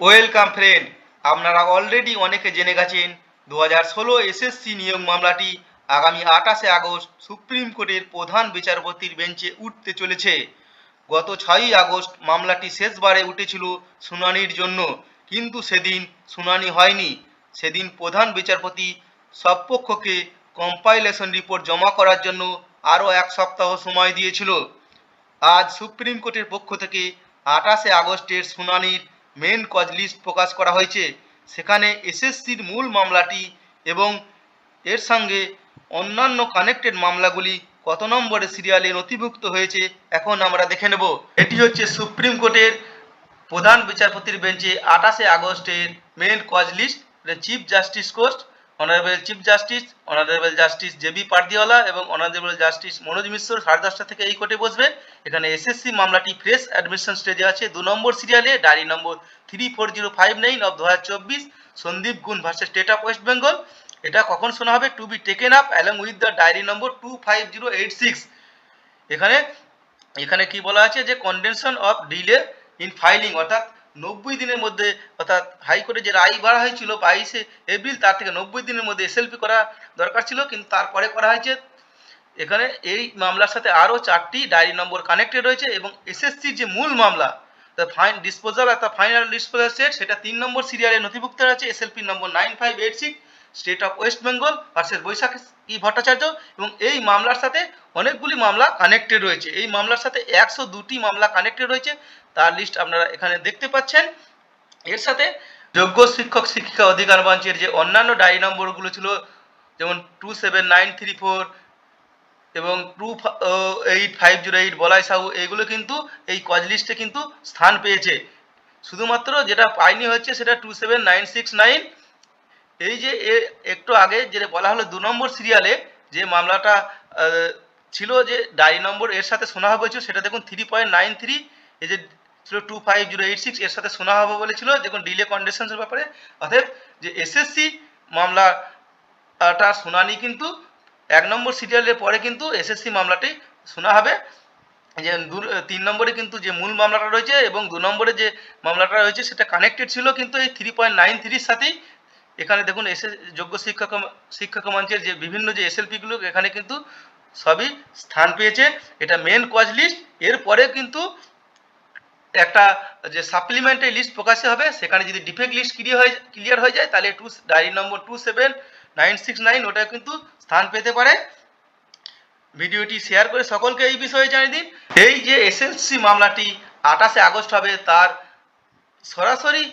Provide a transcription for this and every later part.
Welcome friend, আপনারা already অনেকে জেনে গেছেন দু হাজার ষোলো এসএসসি নিয়োগ মামলাটি আগামী আঠাশে আগস্ট সুপ্রিম কোর্টের প্রধান বিচারপতির বেঞ্চে উঠতে চলেছে। গত ছয়ই আগস্ট মামলাটি শেষবারে উঠেছিল শুনানির জন্য, কিন্তু সেদিন শুনানি হয়নি। সেদিন প্রধান বিচারপতি সব পক্ষকে কম্পাইলেশন রিপোর্ট জমা করার জন্য আরও এক সপ্তাহ সময় দিয়েছিল। আজ সুপ্রিম কোর্টের পক্ষ থেকে আঠাশে আগস্টের শুনানির মেন কজ লিস্ট প্রকাশ করা হয়েছে। সেখানে এসএসসির মূল মামলাটি এবং এর সঙ্গে অন্যান্য কানেক্টেড মামলাগুলি কত নম্বরে সিরিয়ালে নথিভুক্ত হয়েছে, এখন আমরা দেখে নেব। এটি হচ্ছে সুপ্রিম কোর্টের প্রধান বিচারপতির বেঞ্চে আঠাশে আগস্টের main cause list chief justice court honourable chief justice honourable justice J B Pardiwala এবং অনারেবল জাস্টিস মনোজ মিশ্র সাড়ে দশটা থেকে এই কোর্টে বসবে। এখানে এসএসসি মামলাটি ফ্রেশ অ্যাডমিশন স্টেজে আছে। দু নম্বর সিরিয়ালে diary number three four zero five nine of দু হাজার চব্বিশ, Sandip Gun versus state of West Bengal এটা কখন শোনা হবে? To be taken up along with the diary number two five zero eight six এখানে এখানে কি বলা আছে? যে condonation of delay in filing অর্থাৎ নব্বই দিনের মধ্যে, অর্থাৎ হাইকোর্টে যে রায় বাড়া হয়েছিল বাইশে এপ্রিল, তার থেকে নব্বই দিনের মধ্যে এসএলপি করা দরকার ছিল, কিন্তু তারপরে করা হয়েছে। এখানে এই মামলার সাথে আরও চারটি ডায়েরি নম্বর কানেক্টেড রয়েছে এবং এসএসসির যে মূল মামলা ফাইন ডিসপোজাল অর্থাৎ ফাইনাল ডিসপোজাল সেট সেটা তিন নম্বর সিরিয়ালে নথিভুক্ত আছে SLP number nine five eight six state of West Bengal versus Baishakhi Bhattacharya এবং এই মামলার সাথে অনেকগুলি মামলা কানেক্টেড রয়েছে। এই মামলার সাথে একশো দুটি মামলা কানেক্টেড রয়েছে। তার লিস্ট আপনারা এখানে দেখতে পাচ্ছেন। এর সাথে যোগ্য শিক্ষক, শিক্ষিকা অধিকার মঞ্চের যে অন্যান্য ডায়েরি নম্বরগুলো ছিল, যেমন two seven nine three four এবং two eight five zero eight Balai Sahu, এগুলো কিন্তু এই কজ লিস্টে কিন্তু স্থান পেয়েছে। শুধুমাত্র যেটা পায়নি হচ্ছে সেটা two seven nine six nine এই যে একটু আগে যেটা বলা হলো দু নম্বর সিরিয়ালে যে মামলাটা ছিল যে ডায়েরি নম্বর এর সাথে শোনা হয়েছিল, সেটা দেখুন থ্রি পয়েন্ট নাইন থ্রি এই যে ছিল two five zero eight six এর সাথে শোনা হবে বলেছিল। দেখুন ডিলে কন্ডিশনসের ব্যাপারে অর্থাৎ যে এসএসসি মামলাটা শুনানি কিন্তু, এক নম্বর সিরিয়ালের পরে কিন্তু এসএসসি মামলাটি শোনা হবে। যে দু, তিন নম্বরে কিন্তু যে মূল মামলাটা রয়েছে এবং দু নম্বরে যে মামলাটা রয়েছে সেটা কানেক্টেড ছিল কিন্তু এই থ্রি পয়েন্ট নাইন থ্রির সাথেই। এখানে দেখুন এসে যোগ্য শিক্ষক শিক্ষক মঞ্চের যে বিভিন্ন যে এসএলপিগুলো এখানে কিন্তু সবই স্থান পেয়েছে। এটা মেন কজ লিস্ট এরপরে কিন্তু একটা যে সাপ্লিমেন্টারি লিস্ট প্রকাশিত হবে, সেখানে যদি ডিফেক্ট লিস্ট ক্লিয়ার হয়ে ক্লিয়ার হয়ে যায়, তাহলে two diary number two seven nine six nine ওটা কিন্তু স্থান পেতে পারে। ভিডিওটি শেয়ার করে সকলকে এই বিষয়ে জানিয়ে দিন। এই যে এসএলসি মামলাটি আঠাশে আগস্ট হবে, তার সরাসরি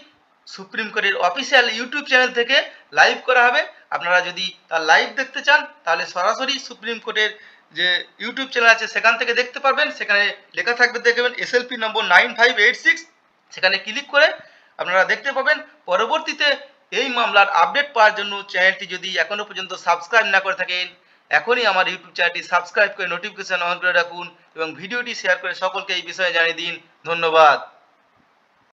সুপ্রিম কোর্টের অফিসিয়াল ইউটিউব চ্যানেল থেকে লাইভ করা হবে। আপনারা যদি তার লাইভ দেখতে চান, তাহলে সরাসরি সুপ্রিম কোর্টের যে ইউটিউব চ্যানেল আছে, সেখান থেকে দেখতে পারবেন। সেখানে লেখা থাকবে, দেখবেন SLP number nine five eight six সেখানে ক্লিক করে আপনারা দেখতে পাবেন। পরবর্তীতে এই মামলার আপডেট পাওয়ার জন্য চ্যানেলটি যদি এখনও পর্যন্ত সাবস্ক্রাইব না করে থাকেন, এখনই আমার ইউটিউব চ্যানেলটি সাবস্ক্রাইব করে নোটিফিকেশন অন করে রাখুন এবং ভিডিওটি শেয়ার করে সকলকে এই বিষয়ে জানিয়ে দিন। ধন্যবাদ।